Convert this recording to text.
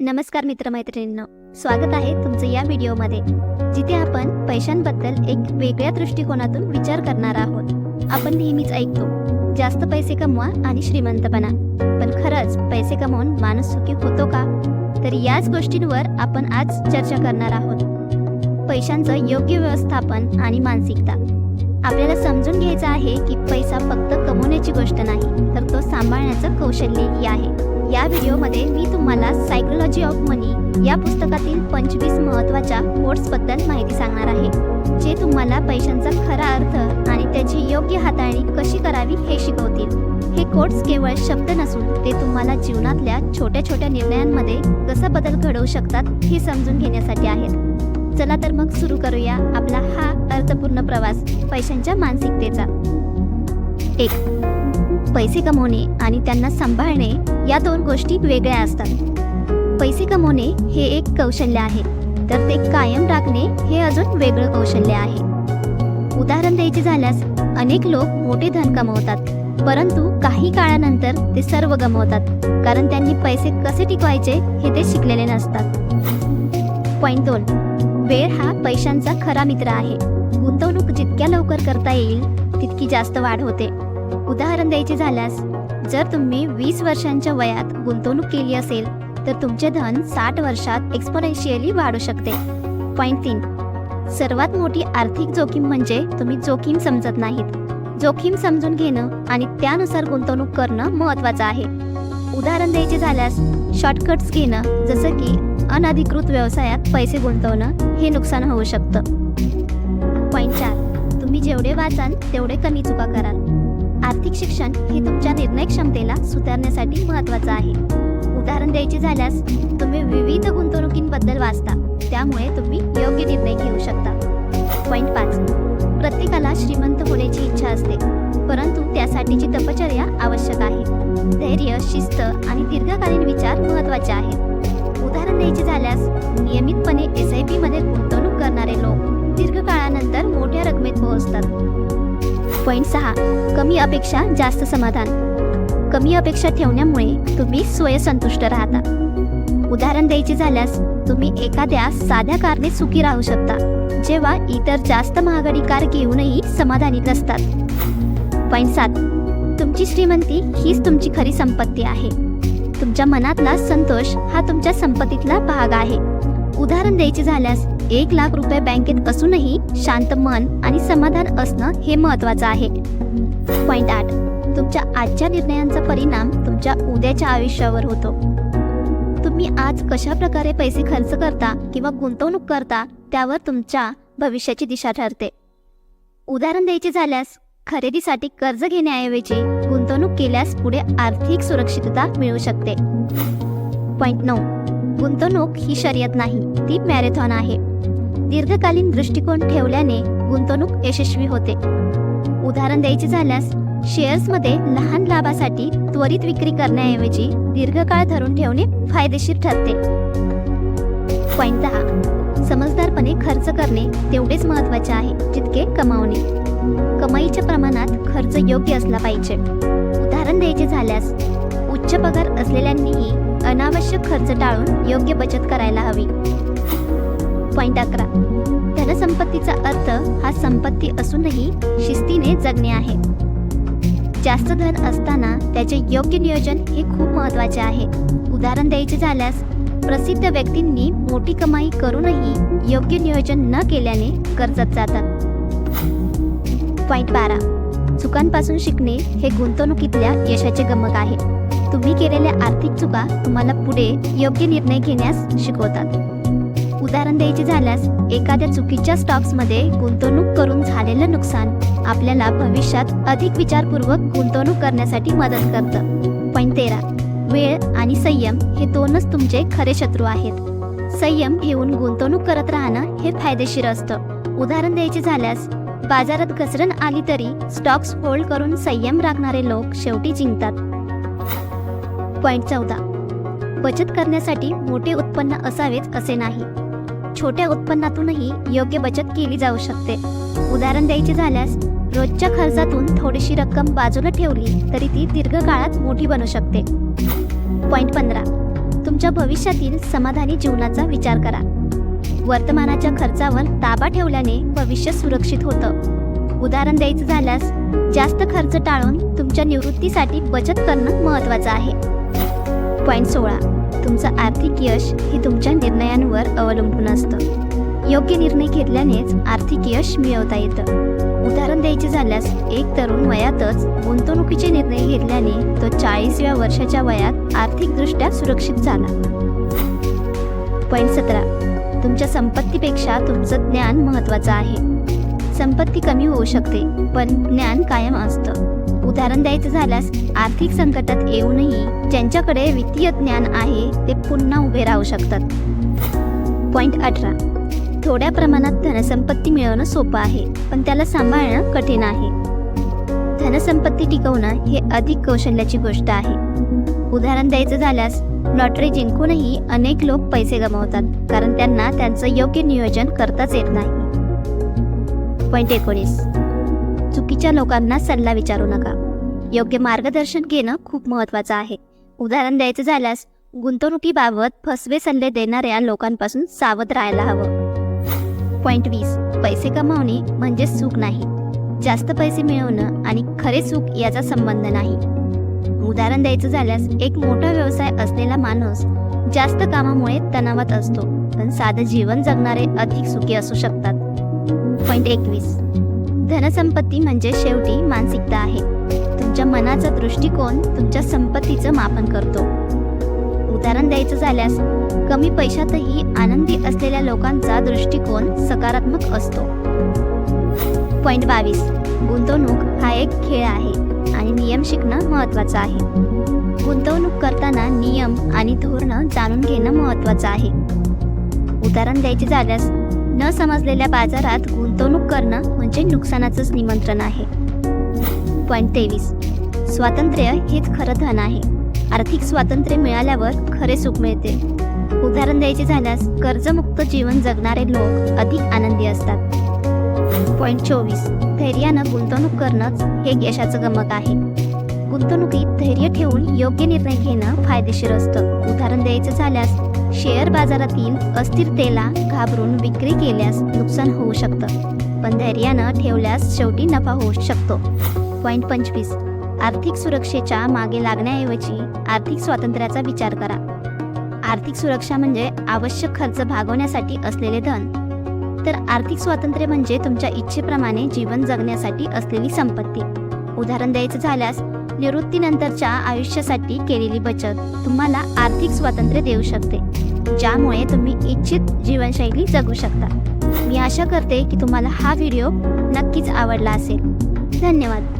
नमस्कार मित्रमैत्रिणींनो स्वागत आहे तुमचं या व्हिडिओमध्ये जिथे आपण पैशांबद्दल एक वेगळ्या दृष्टिकोनातून विचार करणार आहोत. आपण नेहमीच ऐकतो जास्त पैसे कमवा आणि श्रीमंत बना. पण खरंच पैसे कमवून माणूस सुखी होतो का? तर याच गोष्टींवर आपण आज चर्चा करणार आहोत. पैशांचं योग्य व्यवस्थापन आणि मानसिकता. आपल्याला समजून घ्यायचं आहे की पैसा फक्त कमवण्याची गोष्ट नाही तर तो सांभाळण्याचं कौशल्यही आहे. या व्हिडिओमध्ये मी तुम्हाला सायकोलॉजी ऑफ मनी या पुस्तकातील पंचवीस महत्त्वाच्या कोट्सबद्दल माहिती सांगणार आहे जे तुम्हाला पैशांचा खरा अर्थ आणि त्याची योग्य हाताळणी कशी करावी हे शिकवतील. हे कोट्स केवळ शब्द नसून ते तुम्हाला जीवनातल्या छोट्या छोट्या निर्णयांमध्ये कसा बदल घडवू शकतात हे समजून घेण्यासाठी आहेत. चला तर मग सुरू करूया आपला हा अर्थपूर्ण प्रवास पैशांच्या मानसिकतेचा. एक पैसे कमवणे आणि त्यांना सांभाळणे या दोन गोष्टी वेगळ्या असतात. पैसे कमवणे हे एक कौशल्य आहे तर ते कायम राखणे हे अजून वेगळं कौशल्य आहे. उदाहरण द्यायचे झाल्यास अनेक लोक मोठे धन कमवतात परंतु काही काळानंतर ते सर्व गमावतात कारण त्यांनी पैसे कसे टिकवायचे हे ते शिकलेले नसतात. पॉईंट दोन वेळ हा पैशांचा खरा मित्र आहे. गुंतवणूक जितक्या लवकर करता येईल तितकी जास्त वाढ होते. उदाहरण द्यायचे झाल्यास जर तुम्ही वीस वर्षांच्या वयात गुंतवणूक केली असेल तर तुमचे धन साठ वर्षात एक्सपोनेन्शियली वाढू शकते. पॉईंट तीन. सर्वात मोठी आर्थिक जोखीम म्हणजे तुम्ही जोखीम समजत नाहीत. जोखीम समजून घेणं आणि त्यानुसार गुंतवणूक करणं महत्त्वाचं आहे. उदाहरण द्यायचे झाल्यास शॉर्टकट्स घेणं जसं की अनधिकृत व्यवसायात पैसे गुंतवणं हे नुकसान होऊ शकतं. पॉईंट चार. तुम्ही जेवढे वाचाल तेवढे कमी चुका कराल. आर्थिक शिक्षण हे तुमच्या निर्णय क्षमतेला सुधारण्यासाठी महत्त्वाचं आहे. उदाहरण द्यायचे झाल्यास तुम्ही विविध गुंतवणुकींबद्दल वाचता. त्यामुळे तुम्ही योग्य निर्णय घेऊ शकता. पॉईंट पाच. प्रत्येकाला श्रीमंत होण्याची इच्छा असते परंतु त्यासाठीची तपचर्या आवश्यक आहे. धैर्य शिस्त आणि दीर्घकालीन विचार महत्त्वाचे आहेत. उदाहरण द्यायचे झाल्यास नियमितपणे एस आय पी मध्ये गुंतवणूक करणारे लोक दीर्घकाळानंतर मोठ्या रकमेत पोहोचतात. पॉईंट सहा कमी अपेक्षा जास्त समाधान. कमी अपेक्षा ठेवण्यामुळे तुम्ही स्वयंसंतुष्ट राहता. उदाहरण द्यायचे झाल्यास तुम्ही एखाद्या साध्या कारने सुखी राहू शकता जेव्हा इतर जास्त महागडी कार घेऊनही समाधानी नसतात. पॉईंट सात तुमची श्रीमंती हीच तुमची खरी संपत्ती आहे. तुमच्या मनातला संतोष हा तुमच्या संपत्तीतला भाग आहे. उदाहरण द्यायचे झाल्यास एक लाख रुपये बँकेत असूनही शांत मन आणि समाधान असणं हे महत्वाचं आहे. पॉईंट आठ. तुमच्या आजच्या निर्णयांचा परिणाम तुमच्या उद्याच्या आयुष्यावर होतो. तुम्ही आज कशा प्रकारे पैसे खर्च करता किंवा गुंतवणूक करता त्यावर तुमच्या भविष्याची दिशा ठरते. उदाहरण द्यायचे झाल्यास खरेदीसाठी कर्ज घेण्याऐवजी गुंतवणूक केल्यास पुढे आर्थिक सुरक्षितता मिळू शकते. पॉईंट नऊ. गुंतवणूक ही शर्यत नाही ती मॅरेथॉन आहे. दीर्घकालीन दृष्टिकोन ठेवल्याने गुंतवणूक यशस्वी होते. उदाहरण द्यायचे झाल्यास शेअर्समध्ये लहान लाभासाठी त्वरित विक्री करण्याऐवजी दीर्घकाळ धरून ठेवणे फायदेशीर ठरते. पॉईंट दहा. समजदारपणे खर्च करणे तेवढेच महत्त्वाचे आहे जितके कमावणे. कमाईच्या प्रमाणात खर्च योग्य असला पाहिजे. उदाहरण द्यायचे झाल्यास उच्च पगार असलेल्यांनीही अनावश्यक खर्च टाळून योग्य बचत करायला हवी. पॉईंट अकरा. धनसंपत्तीचा अर्थ हा संपत्ती असूनही शिस्तीने जगणे आहे. जास्त धन असताना त्याचे योग्य नियोजन हे खूप महत्त्वाचे आहे. उदाहरण द्यायचे झाल्यास प्रसिद्ध व्यक्तींनी मोठी कमाई करूनही योग्य नियोजन न केल्याने कर्जात जातात. पॉईंट बारा. चुकांपासून शिकणे हे गुंतवणुकीतल्या यशाचे गमक आहे. तुम्ही केलेल्या आर्थिक चुका तुम्हाला पुढे योग्य निर्णय घेण्यास शिकवतात. उदाहरण द्यायचे झाल्यास एखाद्या चुकीच्या स्टॉक्समध्ये गुंतवणूक करून झालेलं नुकसान आपल्याला भविष्यात अधिक विचारपूर्वक गुंतवणूक करण्यासाठी मदत करतं. पॉईंट तेरा. वेळ आणि संयम हे दोनच तुमचे खरे शत्रू आहेत. संयम घेऊन गुंतवणूक करत राहणं हे फायदेशीर असतं. उदाहरण द्यायचे झाल्यास बाजारात घसरण आली तरी स्टॉक्स होल्ड करून संयम राखणारे लोक शेवटी जिंकतात. पॉईंट चौदा. बचत करण्यासाठी मोठे उत्पन्न असावेच असे नाही. छोट्या उत्पन्नातूनही योग्य बचत केली जाऊ शकते. उदाहरण द्यायचे झाल्यास रोजच्या खर्चातून थोडीशी रक्कम बाजूला ठेवली तरी ती दीर्घकाळात मोठी बनू शकते. पॉईंट पंधरा. तुमच्या भविष्यातील समाधानी जीवनाचा विचार करा. वर्तमानाच्या खर्चावर ताबा ठेवल्याने भविष्य सुरक्षित होतं. उदाहरण द्यायचं झाल्यास जास्त खर्च टाळून तुमच्या निवृत्तीसाठी बचत करणं महत्त्वाचं आहे. पॉईंट सोळा. तुमचं आर्थिक यश हे तुमच्या निर्णयांवर अवलंबून असतं. योग्य निर्णय घेतल्यानेच आर्थिक यश मिळवता येतं. उदाहरण द्यायचे झाल्यास एक तरुण वयातच गुंतवणुकीचे निर्णय घेतल्याने तो चाळीसव्या वर्षाच्या वयात आर्थिकदृष्ट्या सुरक्षित झाला. पॉईंट सतरा. तुमच्या संपत्तीपेक्षा तुमचं ज्ञान महत्त्वाचं आहे. संपत्ती कमी होऊ शकते पण ज्ञान कायम असतं. उदाहरण द्यायचं झाल्यास आर्थिक संकटात येऊनही ज्यांच्याकडे वित्तीय ज्ञान आहे ते पुन्हा उभे राहू शकतात. पॉईंट अठरा. थोड्या प्रमाणात धनसंपत्ती मिळवणं सोपं आहे पण त्याला सांभाळणं कठीण आहे. धनसंपत्ती टिकवणं हे अधिक कौशल्याची गोष्ट आहे. उदाहरण द्यायचं झाल्यास लॉटरी जिंकूनही अनेक लोक पैसे गमावतात कारण त्यांना त्यांचं योग्य नियोजन करताच येत नाही. पॉईंट एकोणीस. चुकीच्या लोकांना सल्ला विचारू नका. योग्य मार्गदर्शन घेणं खूप महत्त्वाचं आहे. उदाहरण द्यायचं झाल्यास गुंतवणुकीबाबत फसवे सल्ले देणाऱ्या लोकांपासून सावध राहायला हवं. पॉईंट वीस. पैसे कमावणे म्हणजे सुख नाही. जास्त पैसे मिळवणं आणि खरे सुख याचा संबंध नाही. उदाहरण द्यायचं झाल्यास एक मोठा व्यवसाय असलेला माणूस जास्त कामामुळे तणावात असतो. पण साधं जीवन जगणारे अधिक सुखी असू शकतात. पॉईंट एकवीस. धनसंपत्ती म्हणजे शेवटी मानसिकता आहे. तुमच्या मनाचा दृष्टिकोन तुमच्या संपत्तीचं मापन करतो. उदाहरण द्यायचं झाल्यास कमी पैशातही आनंदी असलेल्या लोकांचा दृष्टिकोन सकारात्मक असतो. पॉईंट बावीस. गुंतवणूक हा एक खेळ आहे आणि नियम शिकणं महत्त्वाचं आहे. गुंतवणूक करताना नियम आणि धोरणं जाणून घेणं महत्त्वाचं आहे. उदाहरण द्यायचे झाल्यास न समजलेल्या बाजारात गुंतवणूक करणं म्हणजे नुकसानाचंच निमंत्रण आहे. पॉईंट तेवीस. स्वातंत्र्य हेच खरं धन आहे. आर्थिक स्वातंत्र्य मिळाल्यावर खरे सुख मिळते. उदाहरण द्यायचे झाल्यास कर्जमुक्त जीवन जगणारे लोक अधिक आनंदी असतात. पॉईंट चोवीस. धैर्यानं गुंतवणूक करणंच हे यशाचं गमक आहे. गुंतवणुकीत धैर्य ठेवून योग्य निर्णय घेणं फायदेशीर असतं. उदाहरण द्यायचं झाल्यास शेअर बाजारातील अस्थिरतेला घाबरून विक्री केल्यास नुकसान होऊ शकतं. पण धैर्यानं ठेवल्यास शेवटी नफा होऊ शकतो. पॉईंट पंचवीस. आर्थिक सुरक्षेच्या मागे लागण्याऐवजी आर्थिक स्वातंत्र्याचा विचार करा. आर्थिक सुरक्षा म्हणजे आवश्यक खर्च भागवण्यासाठी असलेले धन. तर आर्थिक स्वातंत्र्य म्हणजे तुमच्या इच्छेप्रमाणे जीवन जगण्यासाठी असलेली संपत्ती. उदाहरण द्यायचं झाल्यास निवृत्तीनंतरच्या आयुष्यासाठी केलेली बचत तुम्हाला आर्थिक स्वातंत्र्य देऊ शकते ज्यामुळे तुम्ही इच्छित जीवनशैली जगू शकता. मी आशा करते की तुम्हाला हा व्हिडिओ नक्कीच आवडला असेल. धन्यवाद.